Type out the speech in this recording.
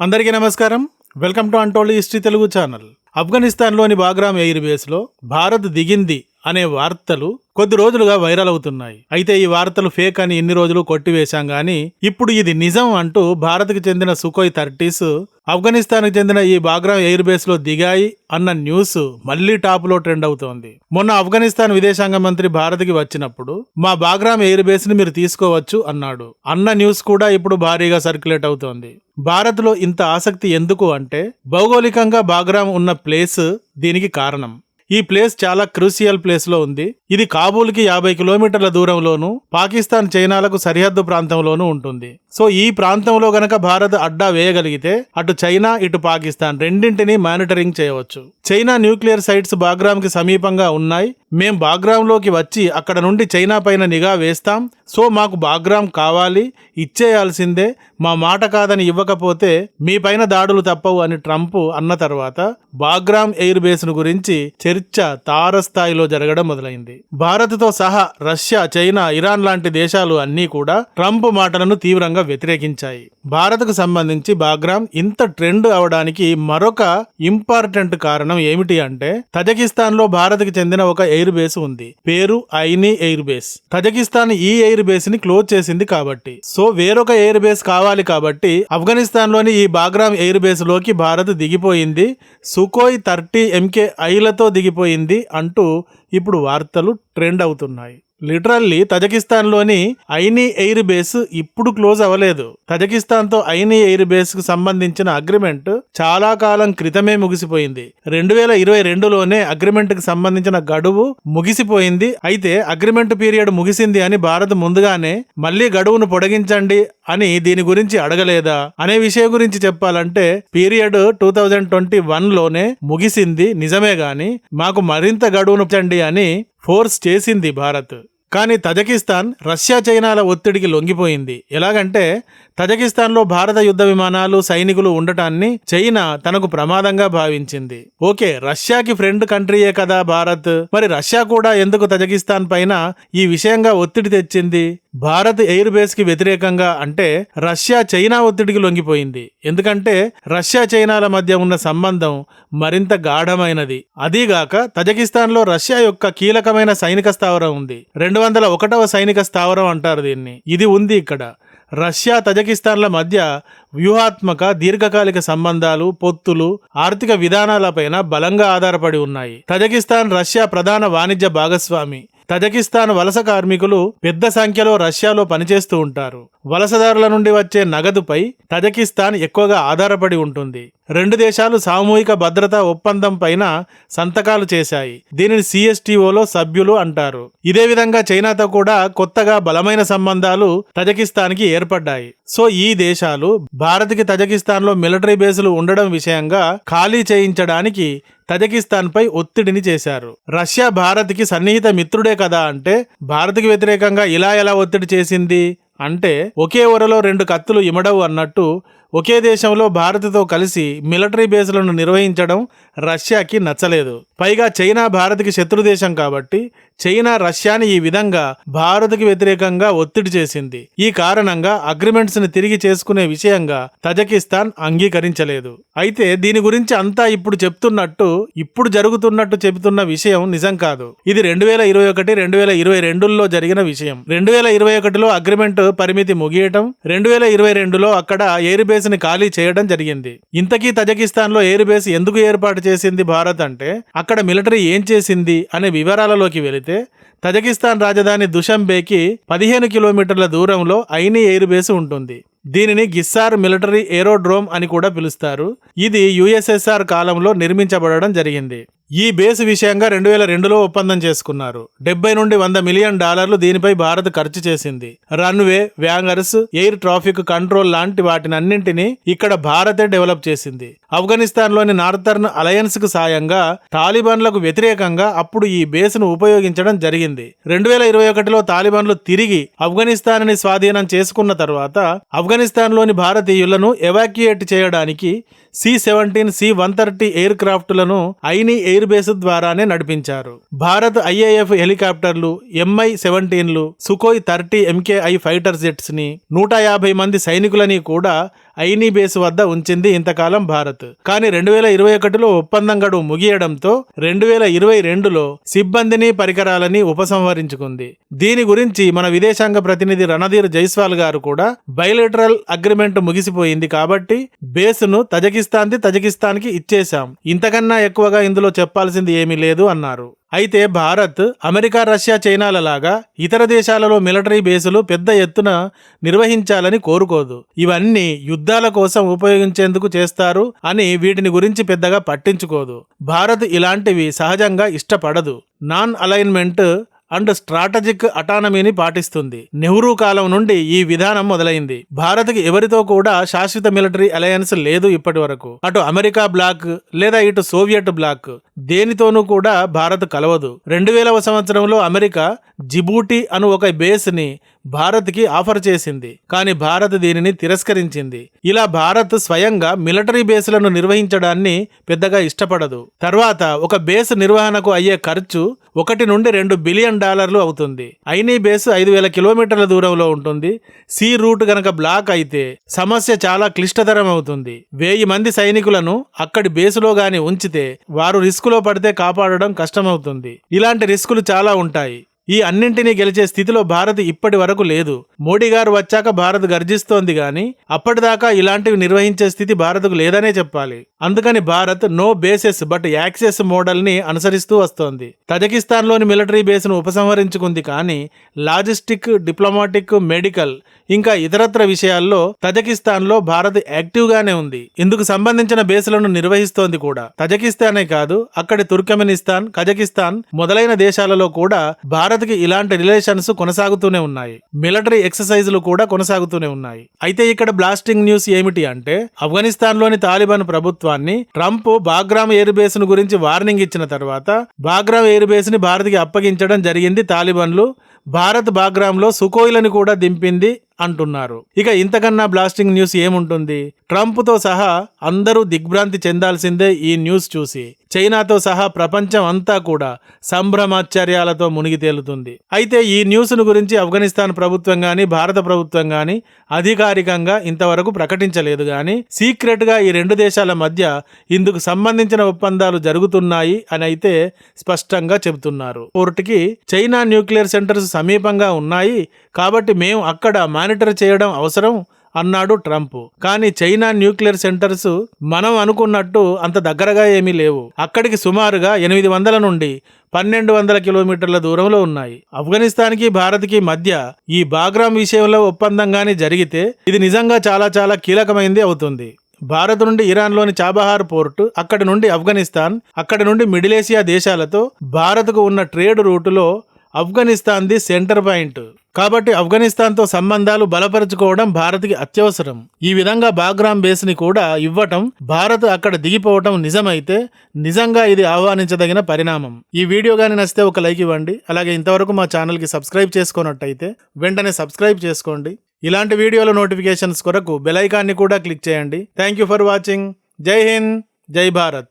అందరికీ నమస్కారం. Welcome to untold history Telugu channel. ఆఫ్ఘనిస్తాన్లోని Bagram air బేస్లో భారత్ దిగింది. అనే వార్తలు కొద్ది రోజులుగా వైరల్ అవుతున్నాయి. అయితే ఈ వార్తలు ఫేక్ అని ఎన్ని రోజులు కొట్టివేశాం గాని ఇప్పుడు ఇది నిజం అంటూ భారత్కి చెందిన సుఖోయ్ థర్టీస్ ఆఫ్ఘనిస్తాన్కి చెందిన ఈ బాగ్రామ్ ఎయిర్ బేస్లో దిగాయి అన్న న్యూస్ మళ్ళీ టాప్లో ట్రెండ్ అవుతోంది. మొన్న ఆఫ్ఘనిస్తాన్ విదేశాంగ మంత్రి భారత్కి వచ్చినప్పుడు మా బాగ్రామ్ ఎయిర్ బేస్ని మీరు తీసుకోవచ్చు అన్నాడు. అన్న న్యూస్ కూడా ఇప్పుడు భారీగా సర్క్యులేట్ అవుతోంది. భారత్లో ఇంత ఆసక్తి ఎందుకు అంటే భౌగోళికంగా బాగ్రామ్ ఉన్న ప్లేస్ దీనికి కారణం. ఈ ప్లేస్ చాలా క్రూసియల్ ప్లేస్లో ఉంది. ఇది కాబూల్కి యాభై కిలోమీటర్ల దూరంలోను పాకిస్తాన్ చైనాలకు సరిహద్దు ప్రాంతంలోనూ ఉంటుంది. సో ఈ ప్రాంతంలో గనక భారత్ అడ్డా వేయగలిగితే అటు చైనా ఇటు పాకిస్తాన్ రెండింటిని మానిటరింగ్ చేయవచ్చు. చైనా న్యూక్లియర్ సైట్స్ బాగ్రామ్కి సమీపంగా ఉన్నాయి. మేం బాగ్రామ్లోకి వచ్చి అక్కడ నుండి చైనా పైన నిఘా వేస్తాం. సో మాకు బాగ్రామ్ కావాలి ఇచ్చేయాల్సిందే మా మాట కాదని ఇవ్వకపోతే మీ పైన దాడులు తప్పవు అని ట్రంప్ అన్న తర్వాత బాగ్రామ్ ఎయిర్ బేస్ను గురించి చర్చ తారస్థాయిలో జరగడం మొదలైంది. భారత్తో సహా రష్యా చైనా ఇరాన్ లాంటి దేశాలు అన్నీ కూడా ట్రంప్ మాటలను తీవ్రంగా వ్యతిరేకించాయి. భారత్కు సంబంధించి బాగ్రామ్ ఇంత ట్రెండ్ అవడానికి మరొక ఇంపార్టెంట్ కారణం ఏమిటి అంటే తజకిస్తాన్లో భారత్కి చెందిన ఒక ఎయిర్ బేస్ ఉంది. పేరు ఐనీ ఎయిర్ బేస్ కజకిస్తాన్ ఈ ఎయిర్ బేస్ని క్లోజ్ చేసింది కాబట్టి. సో వేరొక ఎయిర్ బేస్ కావాలి కాబట్టి ఆఫ్ఘనిస్తాన్లోని ఈ బాగ్రామ్ ఎయిర్ బేస్లోకి భారత్ దిగిపోయింది. సుకోయ్ థర్టీ ఎంకే ఐలతో దిగిపోయింది అంటూ ఇప్పుడు వార్తలు ట్రెండ్ అవుతున్నాయి. లిటరల్లీ తజకిస్తాన్లోని ఐనీ ఎయిర్ బేస్ ఇప్పుడు క్లోజ్ అవ్వలేదు. తజకిస్తాన్తో ఐనీ ఎయిర్ బేస్కు సంబంధించిన అగ్రిమెంట్ చాలా కాలం క్రితమే ముగిసిపోయింది. రెండు వేల ఇరవై రెండులోనే అగ్రిమెంట్కి సంబంధించిన గడువు ముగిసిపోయింది. అయితే అగ్రిమెంట్ పీరియడ్ ముగిసింది అని భారత్ ముందుగానే మళ్ళీ గడువును పొడిగించండి అని దీని గురించి అడగలేదా? అనే విషయం గురించి చెప్పాలంటే పీరియడ్ టూ థౌజండ్ ట్వంటీ వన్లోనే ముగిసింది నిజమే గాని మాకు మరింత గడువును చండి అని ఫోర్స్ చేసింది భారత్. కానీ తజకిస్తాన్ రష్యా చైనాల ఒత్తిడికి లొంగిపోయింది. ఎలాగంటే తజకిస్తాన్లో భారత యుద్ధ విమానాలు సైనికులు ఉండటాన్ని చైనా తనకు ప్రమాదంగా భావించింది. ఓకే రష్యాకి ఫ్రెండ్ కంట్రీయే కదా భారత్. మరి రష్యా కూడా ఎందుకు తజకిస్తాన్ పైన ఈ విషయంగా ఒత్తిడి తెచ్చింది? భారత్ ఎయిర్ బేస్కి వ్యతిరేకంగా అంటే రష్యా చైనా ఒత్తిడికి లొంగిపోయింది. ఎందుకంటే రష్యా చైనాల మధ్య ఉన్న సంబంధం మరింత గాఢమైనది. అదీగాక తజకిస్తాన్లో రష్యా యొక్క కీలకమైన సైనిక స్థావరం ఉంది. రెండు వందల ఒకటవ సైనిక స్థావరం అంటారు దీన్ని. ఇది ఉంది ఇక్కడ. రష్యా తజకిస్తాన్ల మధ్య వ్యూహాత్మక దీర్ఘకాలిక సంబంధాలు పొత్తులు ఆర్థిక విధానాలపైన బలంగా ఆధారపడి ఉన్నాయి. తజకిస్తాన్ రష్యా ప్రధాన వాణిజ్య భాగస్వామి. తజకిస్తాన్ వలస కార్మికులు పెద్ద సంఖ్యలో రష్యాలో పనిచేస్తూ ఉంటారు. వలసదారుల నుండి వచ్చే నగదుపై తజకిస్తాన్ ఎక్కువగా ఆధారపడి ఉంటుంది. రెండు దేశాలు సామూహిక భద్రతా ఒప్పందం పైన సంతకాలు చేశాయి. దీనిని సిఎస్టిఓలో సభ్యులు అంటారు. ఇదే విధంగా చైనాతో కూడా కొత్తగా బలమైన సంబంధాలు తజకిస్తాన్కి ఏర్పడ్డాయి. సో ఈ దేశాలు భారత్కి తజకిస్తాన్లో మిలిటరీ బేసులు ఉండడం విషయంగా ఖాళీ చేయించడానికి తజకిస్తాన్ పై ఒత్తిడిని చేశారు. రష్యా భారత్కి సన్నిహిత మిత్రుడే కదా అంటే భారత్కి వ్యతిరేకంగా ఇలా ఎలా ఒత్తిడి చేసింది? అంటే ఒకే ఒరలో రెండు కత్తులు ఇమడవు అన్నట్టు ఒకే దేశంలో భారత్తో కలిసి మిలిటరీ బేస్లను నిర్వహించడం రష్యాకి నచ్చలేదు. పైగా చైనా భారత్కి శత్రు దేశం కాబట్టి చైనా రష్యాని ఈ విధంగా భారత్కి వ్యతిరేకంగా ఒత్తిడి చేసింది. ఈ కారణంగా అగ్రిమెంట్స్ని తిరిగి చేసుకునే విషయంగా తజకిస్తాన్ అంగీకరించలేదు. అయితే దీని గురించి అంతా ఇప్పుడు చెప్తున్నట్టు ఇప్పుడు జరుగుతున్నట్టు చెబుతున్న విషయం నిజం కాదు. ఇది రెండు వేల ఇరవై ఒకటి రెండు వేల ఇరవై రెండులో జరిగిన విషయం. రెండు వేల ఇరవై ఒకటిలో అగ్రిమెంట్ పరిమితి ముగియటం రెండు వేల ఇరవై రెండులో అక్కడ ఎయిర్ బేస్ని ఖాళీ చేయడం జరిగింది. ఇంతకీ తజకిస్తాన్లో ఎయిర్ బేస్ ఎందుకు ఏర్పాటు చేసింది భారత్ అంటే అక్కడ మిలిటరీ ఏం చేసింది అనే వివరాలలోకి వెళితే తజకిస్తాన్ రాజధాని దుషంబేకి పదిహేను కిలోమీటర్ల దూరంలో ఐనీ ఎయిర్ బేస్ ఉంటుంది. దీనిని గిస్సార్ మిలిటరీ ఏరోడ్రోమ్ అని కూడా పిలుస్తారు. ఇది యుఎస్ఎస్ఆర్ కాలంలో నిర్మించబడడం జరిగింది. ఈ బేస్ విషయంగా రెండు వేల రెండులో ఒప్పందం చేసుకున్నారు. డెబ్బై నుండి వంద మిలియన్ డాలర్లు దీనిపై భారత్ ఖర్చు చేసింది. Runway hangars air traffic control లాంటి వాటినన్నింటినీ ఇక్కడ భారతే డెవలప్ చేసింది. ఆఫ్ఘనిస్తాన్లోని నార్థర్న్ అలయన్స్కు సాయంగా తాలిబాన్లకు వ్యతిరేకంగా అప్పుడు ఈ బేస్ను ఉపయోగించడం జరిగింది. రెండు వేల ఇరవై ఒకటిలో తాలిబాన్లు తిరిగి ఆఫ్ఘనిస్తాన్ని స్వాధీనం చేసుకున్న తర్వాత ఆఫ్ఘనిస్తాన్లోని భారతీయులను ఎవాక్యుయేట్ చేయడానికి C seventeen C one thirty air క్రాఫ్ట్లను Ayni air air base ద్వారానే నడిపించారు. భారత్ ఐఏఎఫ్ హెలికాప్టర్లు ఎంఐ సెవెంటీన్లు సుకోయ్ థర్టీ ఎంకేఐ ఫైటర్ జెట్స్ని నూట యాభై మంది సైనికులని కూడా ఐనీ బేస్ వద్ద ఉంచింది ఇంతకాలం భారత్. కానీ రెండు వేల ఇరవై ఒకటిలో ఒప్పందం గడువు ముగియడంతో రెండు వేల ఇరవై రెండులో సిబ్బందిని పరికరాలని ఉపసంహరించుకుంది. దీని గురించి మన విదేశాంగ ప్రతినిధి రణధీర్ జైస్వాల్ గారు కూడా బయలెటరల్ అగ్రిమెంట్ ముగిసిపోయింది కాబట్టి బేస్ను తజకిస్తాన్ది తజకిస్తాన్కి ఇచ్చేశాం. ఇంతకన్నా ఎక్కువగా ఇందులో చెప్పాల్సింది ఏమీ లేదు అన్నారు. అయితే భారత్ అమెరికా రష్యా చైనాల లాగా ఇతర దేశాలలో మిలిటరీ బేసులు పెద్ద ఎత్తున నిర్వహించాలని కోరుకోదు. ఇవన్నీ యుద్ధాల కోసం ఉపయోగించేందుకు చేస్తారు అని వీటిని గురించి పెద్దగా పట్టించుకోదు. భారత్ ఇలాంటివి సహజంగా ఇష్టపడదు. నాన్ అలైన్మెంట్ అండ్ స్ట్రాటజిక్ అటానమీని పాటిస్తుంది. నెహ్రూ కాలం నుండి ఈ విధానం మొదలైంది. భారత్కి ఎవరితో కూడా శాశ్వత మిలిటరీ అలయన్స్ లేదు ఇప్పటి వరకు. అటు అమెరికా బ్లాక్ లేదా ఇటు సోవియట్ బ్లాక్ దేనితోనూ కూడా భారత్ కలవదు. రెండు వేలవ సంవత్సరంలో అమెరికా జిబూటి అను ఒక బేస్ని ఆఫర్ చేసింది. కానీ భారత్ దీనిని తిరస్కరించింది. ఇలా భారత్ స్వయంగా మిలిటరీ బేస్లను నిర్వహించడాన్ని పెద్దగా ఇష్టపడదు. తర్వాత ఒక బేస్ నిర్వహణకు అయ్యే ఖర్చు ఒకటి నుండి రెండు బిలియన్ డాలర్లు అవుతుంది. ఐనీ బేస్ ఐదు వేల కిలోమీటర్ల దూరంలో ఉంటుంది. సీ రూట్ గనక బ్లాక్ అయితే సమస్య చాలా క్లిష్టతరం అవుతుంది. వెయ్యి మంది సైనికులను అక్కడి బేసులో గాని ఉంచితే వారు రిస్కులో పడితే కాపాడడం కష్టమవుతుంది. ఇలాంటి రిస్కులు చాలా ఉంటాయి. ఈ అన్నింటినీ గెలిచే స్థితిలో భారత్ ఇప్పటి వరకు లేదు. మోడీ గారు వచ్చాక భారత్ గర్జిస్తోంది గాని అప్పటిదాకా ఇలాంటివి నిర్వహించే స్థితి భారత్కు లేదనే చెప్పాలి. అందుకని Bharat no bases but access మోడల్ని అనుసరిస్తూ వస్తోంది. తజకిస్తాన్లోని మిలిటరీ బేస్ను ఉపసంహరించుకుంది కానీ లాజిస్టిక్ డిప్లొమాటిక్ మెడికల్ ఇంకా ఇతరత్ర విషయాల్లో తజకిస్తాన్లో భారత్ యాక్టివ్ గానే ఉంది. ఇందుకు సంబంధించిన బేసులను నిర్వహిస్తోంది కూడా. తజకిస్తానే కాదు అక్కడి తుర్కమెనిస్తాన్ కజకిస్తాన్ మొదలైన దేశాలలో కూడా భారత్ కి ఇలాంటి రిలేషన్స్ కొనసాగుతూనే ఉన్నాయి. మిలిటరీ ఎక్సర్సైజ్లు కూడా కొనసాగుతూనే ఉన్నాయి. అయితే ఇక్కడ బ్లాస్టింగ్ న్యూస్ ఏమిటి అంటే ఆఫ్ఘనిస్తాన్లోని తాలిబాన్ ప్రభుత్వాన్ని ట్రంప్ బాగ్రామ్ ఎయిర్ బేస్ను గురించి వార్నింగ్ ఇచ్చిన తర్వాత బాగ్రామ్ ఎయిర్ బేస్ని భారత్కి అప్పగించడం జరిగింది తాలిబాన్లు. భారత్ బాగ్రామ్లో సుకోయిలను కూడా దింపింది అంటున్నారు. ఇక ఇంతకన్నా బ్లాస్టింగ్ న్యూస్ ఏముంటుంది? ట్రంప్తో సహా అందరూ దిగ్భ్రాంతి చెందాల్సిందే ఈ న్యూస్ చూసి. చైనాతో సహా ప్రపంచం అంతా కూడా సంభ్రమాశ్చర్యాలతో మునిగి తేలుతుంది. అయితే ఈ న్యూస్ను గురించి ఆఫ్ఘనిస్తాన్ ప్రభుత్వం కానీ భారత ప్రభుత్వం కానీ అధికారికంగా ఇంతవరకు ప్రకటించలేదు కానీ సీక్రెట్గా ఈ రెండు దేశాల మధ్య ఇందుకు సంబంధించిన ఒప్పందాలు జరుగుతున్నాయి అని అయితే స్పష్టంగా చెబుతున్నారు. కోర్టుకి చైనా న్యూక్లియర్ సెంటర్స్ సమీపంగా ఉన్నాయి. కాబట్టి మేము అక్కడ మానిటర్ చేయడం అవసరం అన్నాడు ట్రంప్. కానీ చైనా న్యూక్లియర్ సెంటర్స్ మనం అనుకున్నట్టు అంత దగ్గరగా ఏమీ లేవు. అక్కడికి సుమారుగా ఎనిమిది వందల నుండి పన్నెండు వందల కిలోమీటర్ల దూరంలో ఉన్నాయి. ఆఫ్ఘనిస్తాన్కి భారత్కి మధ్య ఈ బాగ్రామ్ విషయంలో ఒప్పందంగానే జరిగితే ఇది నిజంగా చాలా చాలా కీలకమైంది అవుతుంది. భారత్ నుండి ఇరాన్లోని చాబహార్ పోర్టు అక్కడి నుండి ఆఫ్ఘనిస్తాన్ అక్కడి నుండి మిడిలేసియా దేశాలతో భారత్కు ఉన్న ట్రేడ్ రూటులో ఆఫ్ఘనిస్తాన్ది సెంటర్ పాయింట్. కాబట్టి ఆఫ్ఘనిస్తాన్తో సంబంధాలు బలపరుచుకోవడం భారత్కి అత్యవసరం. ఈ విధంగా బాగ్రామ్ బేస్ని కూడా ఇవ్వటం భారత్ అక్కడ దిగిపోవటం నిజమైతే నిజంగా ఇది ఆహ్వానించదగిన పరిణామం. ఈ వీడియో కానీ నచ్చితే ఒక లైక్ ఇవ్వండి. అలాగే ఇంతవరకు మా ఛానల్కి సబ్స్క్రైబ్ చేసుకున్నట్టయితే వెంటనే సబ్స్క్రైబ్ చేసుకోండి. ఇలాంటి వీడియోల నోటిఫికేషన్స్ కొరకు బెలైకాన్ని కూడా క్లిక్ చేయండి. Thank you for watching. జై హింద్. జై భారత్.